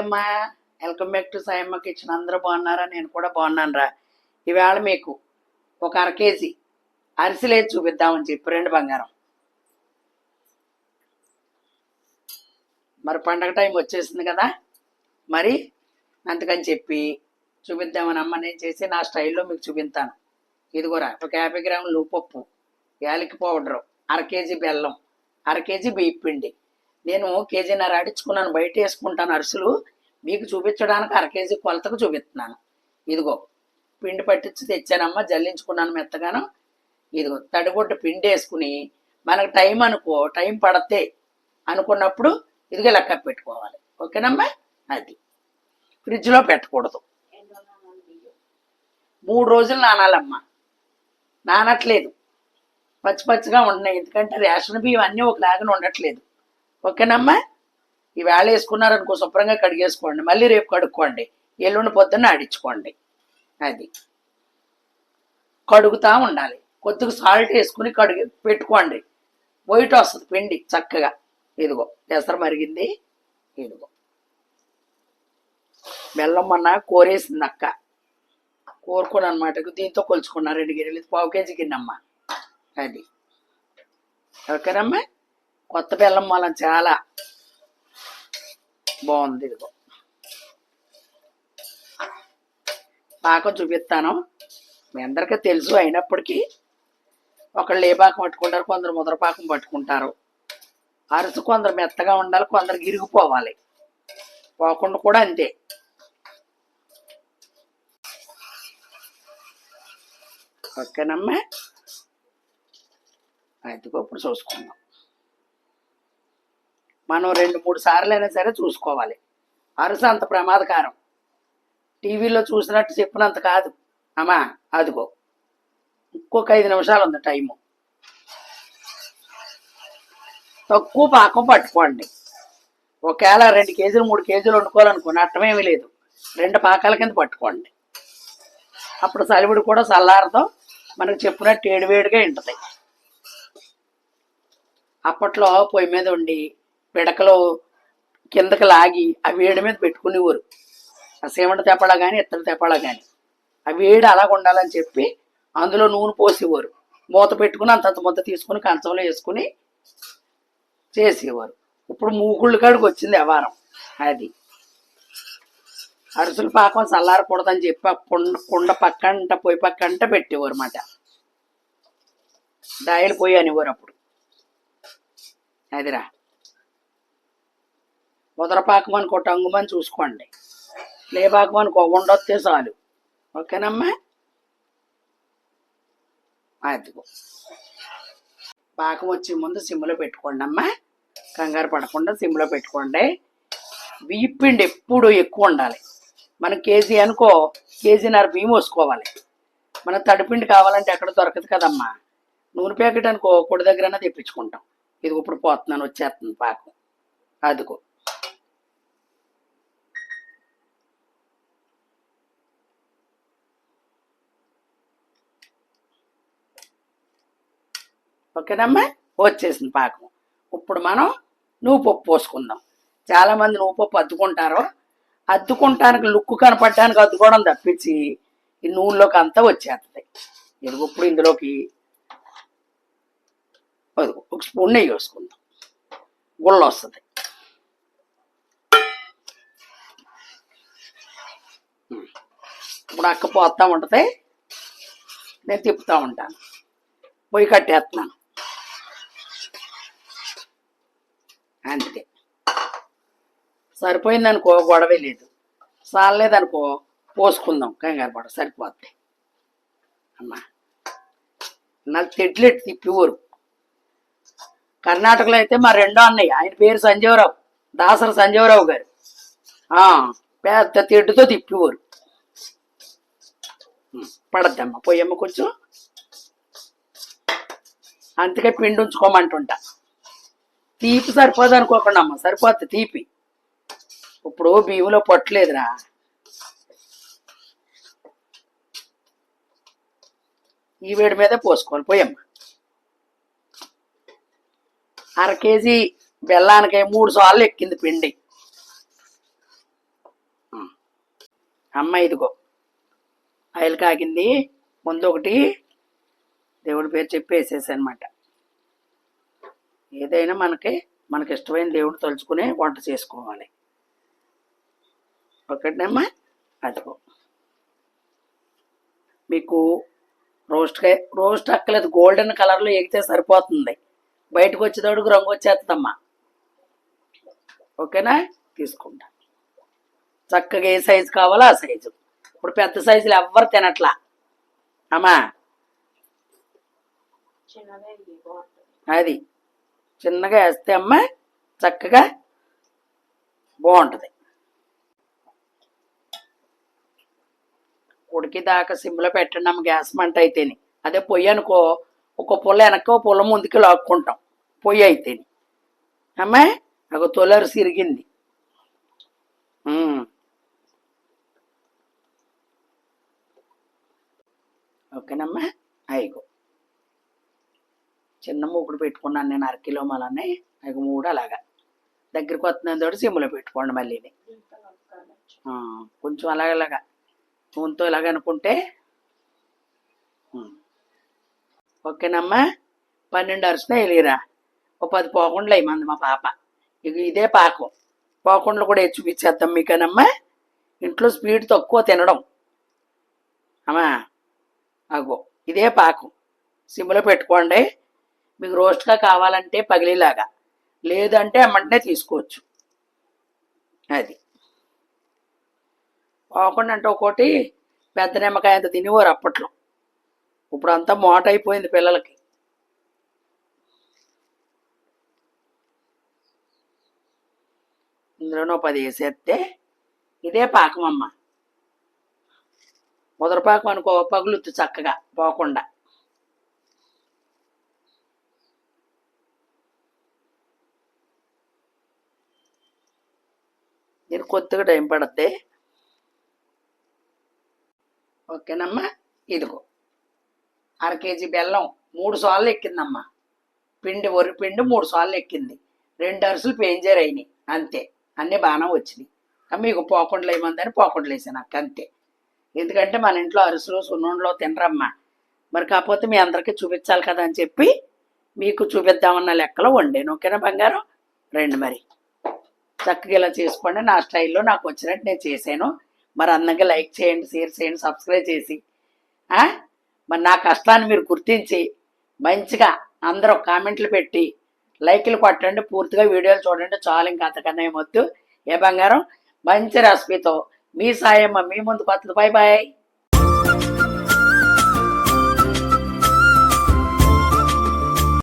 అమ్మ welcome back to Sayamma kitchen. అందరూ బాగున్నారా? నేను కూడా బాగున్నాను రా ఈవేళ మీకు ఒక అర కేజీ అరిసెలేదు చూపిద్దామని చెప్పి రెండు బంగారం. మరి పండగ టైం వచ్చేసింది కదా? మరి అందుకని చెప్పి చూపిద్దామని అమ్మ నేను చేసి నా స్టైల్లో మీకు చూపిస్తాను. ఇదిగోరా ఒక యాభై గ్రాములు నువ్వుపప్పు యాలకి పౌడరు అర కేజీ బెల్లం అర కేజీ బియ్యం పిండి. నేను కేజీన్నర ఆడించుకున్నాను బయట వేసుకుంటాను అరుసులు. మీకు చూపించడానికి అర కేజీ కొలతకు చూపిస్తున్నాను. ఇదిగో పిండి పట్టించి తెచ్చానమ్మా జల్లించుకున్నాను మెత్తగాను. ఇదిగో తడిగుడ్డ పిండి వేసుకుని మనకు టైం అనుకో టైం పడతే అనుకున్నప్పుడు ఇదిగో లెక్క పెట్టుకోవాలి. ఓకేనమ్మా? అది. ఫ్రిడ్జ్లో పెట్టకూడదు. మూడు రోజులు నానాలమ్మా. నానట్లేదు. పచ్చి పచ్చిగా ఉన్నాయి ఎందుకంటే రేషన్ బియ్యం అన్నీ ఒకలాగానే ఉండట్లేదు. ఓకేనమ్మా? ఈవేళ వేసుకున్నారనుకో శుభ్రంగా కడిగేసుకోండి. మళ్ళీ రేపు కడుక్కోండి. ఎల్లుండి పొద్దున్న ఆడించుకోండి అది. కడుగుతా ఉండాలి. కొద్దిగా సాల్ట్ వేసుకుని కడిగి పెట్టుకోండి. వైట్ వస్తుంది పిండి చక్కగా. ఇదిగో ఎసరు మరిగింది. ఇదిగో. బెల్లం మొన్న కోరేసింది అక్క. కోరుకుని అనమాట దీంతో కొలుచుకున్నా రెండు గిన్నెలు. పావు కేజీ గిన్నెమ్మ అది. ఓకేనమ్మా? కొత్త బెల్లం మూలం చాలా బాగుంది ఇదిగో. పాకం చూపిస్తాను. మీ అందరికీ తెలుసు అయినప్పటికీ ఒకళ్ళు ఏ పాకం పట్టుకుంటారు కొందరు ముద్ర పాకం పట్టుకుంటారు. అరుసు కొందరు మెత్తగా ఉండాలి కొందరు ఇరిగిపోవాలి. పోకుండా కూడా అంతే. ఓకేనమ్మా అదిగో ఇప్పుడు చూసుకుందాం. మనం రెండు మూడు సార్లు అయినా సరే చూసుకోవాలి. అరుసు అంత ప్రమాదకారం. టీవీలో చూసినట్టు చెప్పినంత కాదు. అమ్మా అదిగో. ఇంకొక ఐదు నిమిషాలు ఉంది టైము. తక్కువ పాకం పట్టుకోండి. ఒకవేళ రెండు కేజీలు మూడు కేజీలు వండుకోవాలనుకోండి అట్టమేమీ లేదు. రెండు పాకాల కింద పట్టుకోండి. అప్పుడు చలివిడి కూడా చల్లారతో మనకు చెప్పినట్టు ఏడువేడిగా ఉంటుంది అప్పట్లో పొయ్యి మీద ఉండి పిడకలో కిందకి లాగి ఆ వేడి మీద పెట్టుకునేవారు. ఆ సీమంట తెప్పడా కానీ ఇత్తడి తెప్పడా కానీ ఆ వేడి అలాగ ఉండాలని చెప్పి అందులో నూనె పోసేవారు. మూత పెట్టుకుని అంతంత ముద్ద తీసుకుని కంచంలో వేసుకుని చేసేవారు. ఇప్పుడు మూకుళ్ళ కాడికి వచ్చింది వ్యవహారం అది. అరుసుల పాకం చల్లారకూడదని చెప్పి ఆ కుండ కుండ పక్కంట పొయ్యి పక్కంట పెట్టేవారు మాట డాయలు పోయి అనేవారు అప్పుడు. అదిరా. ముదరపాకం అనుకో టంగుమని చూసుకోండి. లేపాకం అనుకో ఉండొస్తే చాలు. ఓకేనమ్మా? అదిగో పాకం వచ్చే ముందు సిమ్లో పెట్టుకోండి అమ్మా. కంగారు పడకుండా సిమ్లో పెట్టుకోండి. బియ్యం పిండి ఎప్పుడు ఎక్కువ ఉండాలి. మనం కేజీ అనుకో కేజీన్నర బియ్యం వేసుకోవాలి మన తడిపిండి కావాలంటే ఎక్కడ దొరకదు కదమ్మా. నూనె ప్యాకెట్ అనుకో కొడి దగ్గరైనా తెప్పించుకుంటాం. ఇది ఇప్పుడు పోతున్నాను వచ్చేస్తుంది పాకం. అదిగో. ఓకేనమ్మా? వచ్చేసింది పాకం. ఇప్పుడు మనం నువ్వు పప్పు పోసుకుందాం. చాలామంది నువ్వు పప్పు అద్దుకుంటారు అద్దుకుంటానికి లుక్కు కనపడటానికి అద్దుకోవడం తప్పించి ఈ నూనెలోకి అంతా వచ్చేస్తుంది ఇదిగో ఇప్పుడు ఇందులోకి ఒక స్పూన్ నెయ్యి వేసుకుందాం. గుళ్ళ వస్తుంది. ఇప్పుడు అక్క పోతా ఉంటుంది. నేను తిప్పుతూ ఉంటాను. పొయ్యి కట్టేస్తున్నాను అంతే సరిపోయిందనుకో గొడవే లేదు. చాలలేదనుకో పోసుకుందాం. కంగారు పడ సరిపోద్ది. అమ్మా. నాకు తెడ్లెట్టి ప్యూర్. కర్ణాటకలో అయితే మా రెండో అన్నయ్య ఆయన పేరు సంజీవరావు దాసర సంజీవరావు గారు. పెద్ద తెడ్డుతో తిప్పివారు. పడద్దమ్మ పోయమ్మ కొంచెం అందుకే పిండి ఉంచుకోమంటుంటా. తీపి సరిపోదు అనుకోకుండా అమ్మ సరిపోద్ది తీపి. ఇప్పుడు బియ్యంలో పొట్టలేదురా. ఈ వేడి మీద పోసుకోవాలి పోయమ్మ. అర కేజీ బెల్లానికి మూడు సార్లు ఎక్కింది పిండి. అమ్మ ఇదిగో ఆయిల్ కాగింది. ముందు ఒకటి దేవుడి పేరు చెప్పి వేసేసనమాట ఏదైనా మనకి మనకి ఇష్టమైన దేవుడు తలుచుకునే వంట చేసుకోవాలి. ఒకటినమ్మా అదిగో. మీకు రోస్ట్గా రోస్ట్ అక్కలేదు గోల్డెన్ కలర్లో ఎగితే సరిపోతుంది. బయటకు వచ్చేటోడుకు రంగు వచ్చేస్తుందమ్మా. ఓకేనా? తీసుకుంటా. చక్కగా ఏ సైజు కావాలో ఆ సైజు ఇప్పుడు పెద్ద సైజులు ఎవ్వరు తినట్లా. అమ్మా. అది. చిన్నగా వేస్తే అమ్మ చక్కగా బాగుంటుంది. ఉడికి దాకా సిమ్లో పెట్టండి అమ్మ గ్యాస్ మంట అయితేని. అదే పొయ్యి అనుకో ఒక పుల్ల వెనక ఒక పుల్ల ముందుకి లాక్కుంటాం పొయ్యి అయితేని. అమ్మా ఒక తొలరు సిరిగింది. ఓకేనమ్మా అయిగో. చిన్న మూకుడు పెట్టుకున్నాను నేను అరకిలో మలని ఒక మూడు అలాగా. దగ్గరికి వస్తున్న తోటి సిమ్లో పెట్టుకోండి మళ్ళీ కొంచెం అలాగలాగా నూనెతో ఇలాగ అనుకుంటే? ఓకేనమ్మా? పన్నెండు అరుసున వెళ్ళిరా ఓ పది పోకుండా అయ్యింది మా పాప. ఇక ఇదే పాకం. పోకుండా కూడా చూపించేద్దాం మీకనమ్మా? ఇంట్లో స్పీడ్ తక్కువ తినడం. అమ్మా అగో ఇదే పాకం. సిమ్లో పెట్టుకోండి. మీకు రోస్ట్గా కావాలంటే పగిలేలాగా. లేదంటే అమ్మంటనే తీసుకోవచ్చు. అది. పోకుండా అంటే ఒకటి పెద్ద నిమ్మకాయ అంత తినేవారు అప్పట్లో. ఇప్పుడు అంతా మోట అయిపోయింది పిల్లలకి. ఇందులోనో పది వేసేస్తే ఇదే పాకం అమ్మ. ముదరపాకం అనుకో పగులుతు చక్కగా పోకుండా. నేను కొద్దిగా టైం పడద్ది. ఓకేనమ్మా? ఇదిగో. అర కేజీ బెల్లం మూడు సార్లు ఎక్కిందమ్మా. పిండి వరి పిండి మూడు సార్లు ఎక్కింది. రెండు అరుసులు పేంజర్ అయినాయి. అంతే. అన్నీ బాగానే వచ్చినాయి. మీకు పోకుండా వేయమందని పోకుండా వేసాను నాకు అంతే. ఎందుకంటే మన ఇంట్లో అరుసులు సున్నుండలో తినరమ్మా. మరి కాకపోతే మీ అందరికీ చూపించాలి కదా అని చెప్పి మీకు చూపిద్దామన్న లెక్కలో వండాను. ఓకేనా బంగారం? రండి మరి. చక్కగా ఇలా చేసుకోండి. నా స్టైల్లో నాకు వచ్చినట్టు నేను చేశాను. మరి అందంగా లైక్ చేయండి షేర్ చేయండి సబ్స్క్రైబ్ చేసి. మరి నా కష్టాన్ని మీరు గుర్తించి మంచిగా అందరూ కామెంట్లు పెట్టి లైక్లు కొట్టండి పూర్తిగా వీడియోలు చూడండి. చాలు ఇంకా అంతకన్నా ఏమొద్దు ఏ బంగారం? మంచి రెసిపీతో మీ సాయమ్మ మీ ముందు వస్తుంది. Bye bye